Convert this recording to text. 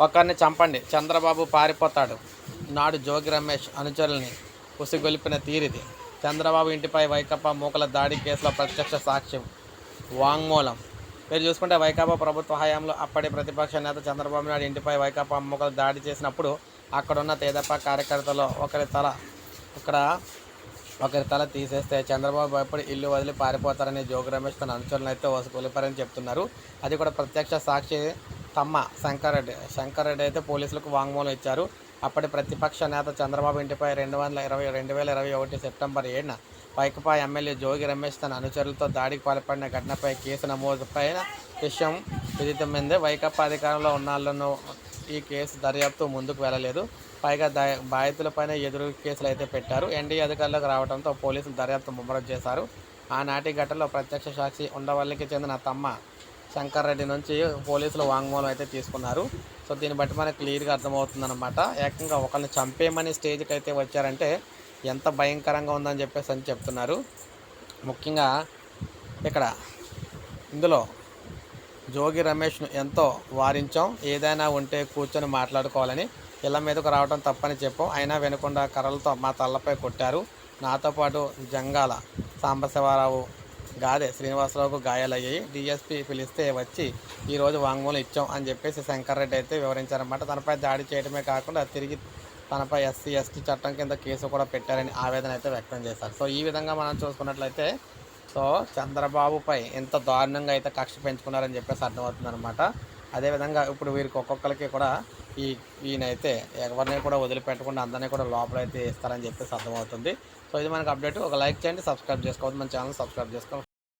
ఒకరిని చంపండి. చంద్రబాబు పారిపోతాడు. నాడు జోగి రమేష్ అనుచరుల్ని ఉసిగొలిపిన తీరిది. చంద్రబాబు ఇంటిపై వైకాపా మూకల దాడి కేసులో ప్రత్యక్ష సాక్ష్యం. వాంగ్మూలం. మీరు చూసుకుంటే వైకాపా ప్రభుత్వ హయాంలో అప్పటి ప్రతిపక్ష నేత చంద్రబాబు నాయుడు ఇంటిపై వైకాపా మూకలు దాడి చేసినప్పుడు అక్కడున్న తేదప్ప కార్యకర్తలో ఒకరి తల ఇక్కడ ఒకరి తల తీసేస్తే చంద్రబాబు భయపడి ఇల్లు వదిలి పారిపోతారని జోగి రమేష్ తన అనుచరులను అయితే వసూలిపారని చెప్తున్నారు. అది కూడా ప్రత్యక్ష సాక్షి తమ్మ శంకరెడ్డి. శంకరెడ్డి అయితే పోలీసులకు వాంగ్మూలం ఇచ్చారు. అప్పటి ప్రతిపక్ష నేత చంద్రబాబు ఇంటిపై రెండు వందల ఇరవై రెండు వేల ఇరవై ఒకటి సెప్టెంబర్ ఏడున వైకపా ఎమ్మెల్యే జోగి రమేష్ తన అనుచరులతో దాడికి పాల్పడిన ఘటనపై కేసు నమోదుపై విషయం విదితమైంది. వైకప్పా అధికారంలో ఉన్నాళ్ళను ఈ కేసు దర్యాప్తు ముందుకు వెళ్ళలేదు. పైగా దా- బాధితులపైన ఎదురు కేసులు అయితే పెట్టారు. ఎన్డీఏ అధికారులకు రావడంతో పోలీసులు దర్యాప్తు ముమ్మరం చేశారు. ఆనాటి ఘటనలో ప్రత్యక్ష సాక్షి ఉండవల్లికి చెందిన తమ్మ శంకర్ రెడ్డి నుంచి పోలీసులు వాంగ్మూలం అయితే తీసుకున్నారు. సో దీన్ని బట్టి మనకు క్లియర్గా అర్థమవుతుందన్నమాట. ఏకంగా ఒకరిని చంపేయమని స్టేజ్కి అయితే వచ్చారంటే ఎంత భయంకరంగా ఉందని చెప్పేసి అని చెప్తున్నారు. ముఖ్యంగా ఇక్కడ ఇందులో జోగి రమేష్ను ఎంతో వారించాం. ఏదైనా ఉంటే కూర్చొని మాట్లాడుకోవాలని ఇళ్ళ మీదకు రావడం తప్పని చెప్పాం. అయినా వినకుండా కర్రలతో మా తల్లపై కొట్టారు. నాతో పాటు జంగాల సాంబశివరావు గాదే శ్రీనివాసరావుకు గాయాలయ్యాయి. డిఎస్పీ పిలిస్తే వచ్చి ఈరోజు వాంగ్మూలం ఇచ్చాం అని చెప్పేసి శంకర్రెడ్డి అయితే వివరించారన్నమాట. తనపై దాడి చేయడమే కాకుండా తిరిగి తనపై ఎస్సీ ఎస్టీ చట్టం కింద కేసు కూడా పెట్టారని ఆవేదన అయితే వ్యక్తం చేశారు. సో ఈ విధంగా మనం చూసుకున్నట్లయితే సో చంద్రబాబుపై ఎంత దారుణంగా అయితే కక్ష పెంచుకున్నారని చెప్పేసి అర్థమవుతుంది అనమాట అదేవిధంగా ఇప్పుడు వీరికి ఒక్కొక్కరికి కూడా ఈ ఈయనైతే ఎవరిని కూడా వదిలిపెట్టకుండా అందరినీ కూడా లోపలైతే ఇస్తారని చెప్పేసి అర్థమవుతుంది. సో ఇది మనకు అప్డేట్. ఒక లైక్ చేయండి సబ్స్క్రైబ్ చేసుకోవద్దు. మన ఛానల్ సబ్స్క్రైబ్ చేసుకోవాలి.